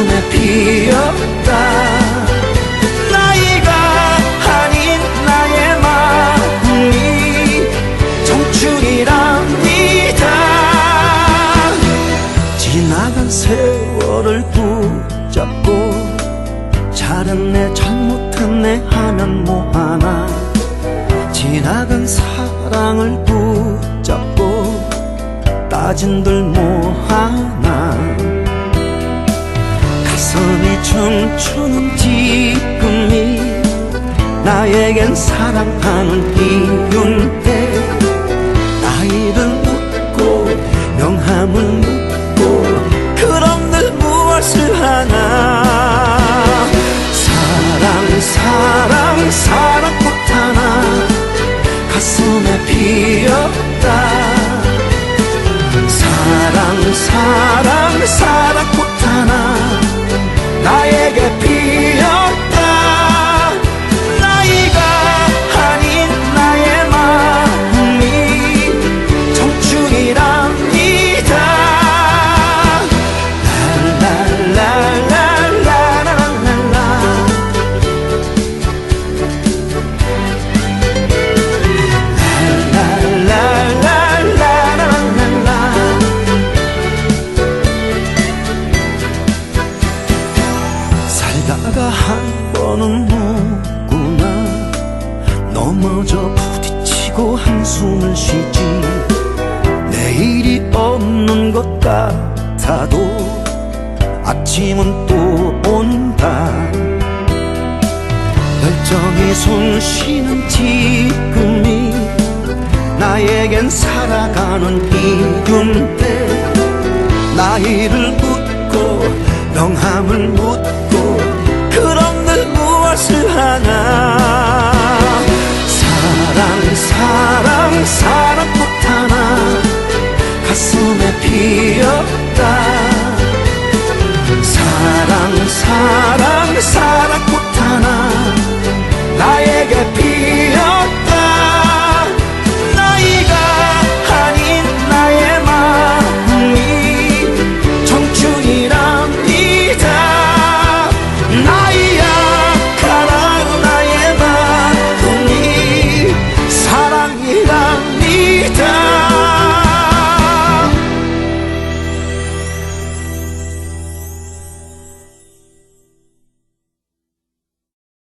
눈에 피었다. 나이가 아닌 나의 마음이 청춘이랍니다. 지나간 세월을 붙잡고 잘했네 잘못한 내 하면 뭐하나. 지나간 사랑을 붙잡고 따진들 뭐하나. 가슴이 춤추는 지금이 나에겐 사랑하는 이유인데 나이를 묻고 명함을 한 번은 누구나. 넘어져 부딪히고 한숨을 쉬지. 내일이 없는 것 같아도 아침은 또 온다. 열정이 숨 쉬는 지금이 나에겐 살아가는 이유인데 나이를 묻고 명함을 묻고